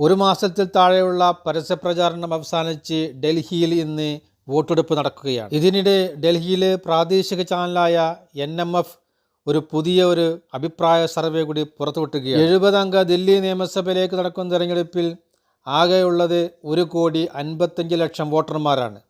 ഒരു മാസത്തിൽ താഴെയുള്ള പരസ്യപ്രചാരണം അവസാനിച്ച് ഡൽഹിയിൽ ഇന്ന് വോട്ടെടുപ്പ് നടക്കുകയാണ്. ഇതിനിടെ ഡൽഹിയിലെ പ്രാദേശിക ചാനലായ എൻ എം എഫ് ഒരു പുതിയ ഒരു അഭിപ്രായ സർവേ കൂടി പുറത്തുവിട്ടുകയാണ് എഴുപതംഗ ദില്ലി നിയമസഭയിലേക്ക് നടക്കുന്ന തെരഞ്ഞെടുപ്പിൽ ആകെയുള്ളത് ഒരു കോടി അൻപത്തഞ്ച് ലക്ഷം വോട്ടർമാരാണ്.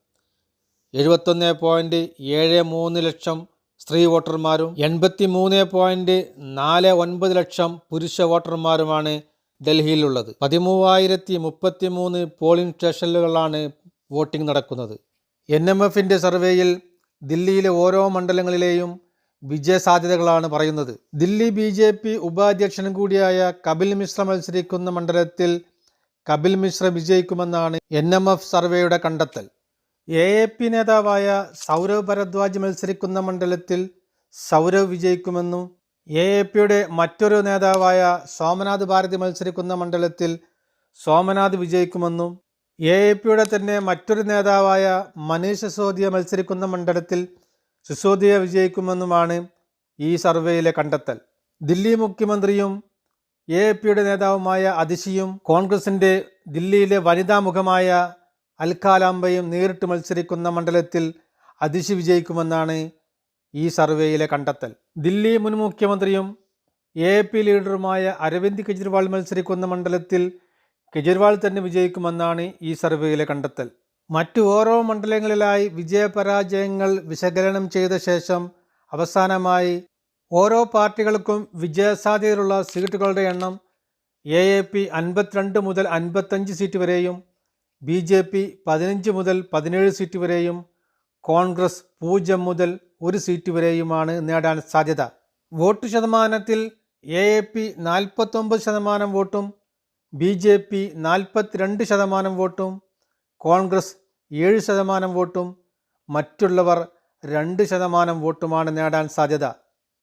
എഴുപത്തൊന്ന് പോയിന്റ് ഏഴ് മൂന്ന് ലക്ഷം സ്ത്രീ വോട്ടർമാരും എൺപത്തി മൂന്ന് പോയിന്റ് നാല് ഒൻപത് ലക്ഷം പുരുഷ വോട്ടർമാരുമാണ് ഡൽഹിയിലുള്ളത്. പതിമൂവായിരത്തി മുപ്പത്തി മൂന്ന് പോളിംഗ് സ്റ്റേഷനുകളാണ് വോട്ടിംഗ് നടക്കുന്നത്. എൻ എം എഫിന്റെ സർവേയിൽ ദില്ലിയിലെ ഓരോ മണ്ഡലങ്ങളിലെയും വിജയസാധ്യതകളാണ് പറയുന്നത്. ദില്ലി ബി ജെ പി ഉപാധ്യക്ഷനും കൂടിയായ കപിൽ മിശ്ര മത്സരിക്കുന്ന മണ്ഡലത്തിൽ കപിൽ മിശ്ര വിജയിക്കുമെന്നാണ് എൻ എം എഫ് സർവേയുടെ കണ്ടെത്തൽ. എ എ പി നേതാവായ സൗരവ് ഭരദ്വാജ് മത്സരിക്കുന്ന മണ്ഡലത്തിൽ സൗരവ് വിജയിക്കുമെന്നും എ എ പിയുടെ മറ്റൊരു നേതാവായ സോമനാഥ് ഭാരതി മത്സരിക്കുന്ന മണ്ഡലത്തിൽ സോമനാഥ് വിജയിക്കുമെന്നും എ എ പിയുടെ തന്നെ മറ്റൊരു നേതാവായ മനീഷ് സിസോദിയ മത്സരിക്കുന്ന മണ്ഡലത്തിൽ സിസോദിയ വിജയിക്കുമെന്നുമാണ് ഈ സർവേയിലെ കണ്ടെത്തൽ. ദില്ലി മുഖ്യമന്ത്രിയും എ എ പിയുടെ നേതാവുമായ അതിശിയും കോൺഗ്രസിന്റെ ദില്ലിയിലെ വനിതാ മുഖമായ അൽക്കാലാംബയും നേരിട്ട് മത്സരിക്കുന്ന മണ്ഡലത്തിൽ അതിശി വിജയിക്കുമെന്നാണ് ഈ സർവേയിലെ കണ്ടെത്തൽ. ദില്ലി മുൻ മുഖ്യമന്ത്രിയും എ പി ലീഡറുമായ അരവിന്ദ് കെജ്രിവാൾ മത്സരിക്കുന്ന മണ്ഡലത്തിൽ കെജ്രിവാൾ തന്നെ വിജയിക്കുമെന്നാണ് ഈ സർവേയിലെ കണ്ടെത്തൽ. മറ്റു ഓരോ മണ്ഡലങ്ങളിലായി വിജയപരാജയങ്ങൾ വിശകലനം ചെയ്ത ശേഷം അവസാനമായി ഓരോ പാർട്ടികൾക്കും വിജയസാധ്യതയുള്ള സീറ്റുകളുടെ എണ്ണം എ എ പി അൻപത്തിരണ്ട് മുതൽ അൻപത്തഞ്ച് സീറ്റ് വരെയും ബി ജെ പി പതിനഞ്ച് മുതൽ പതിനേഴ് സീറ്റ് വരെയും കോൺഗ്രസ് പൂജ്യം മുതൽ ഒരു സീറ്റ് വരെയുമാണ് നേടാൻ സാധ്യത. വോട്ട് ശതമാനത്തിൽ എ എ പി നാൽപ്പത്തൊമ്പത് ശതമാനം വോട്ടും ബി ജെ പി നാൽപ്പത്തിരണ്ട് ശതമാനം വോട്ടും കോൺഗ്രസ് ഏഴ് ശതമാനം വോട്ടും മറ്റുള്ളവർ രണ്ട് ശതമാനം വോട്ടുമാണ് നേടാൻ സാധ്യത.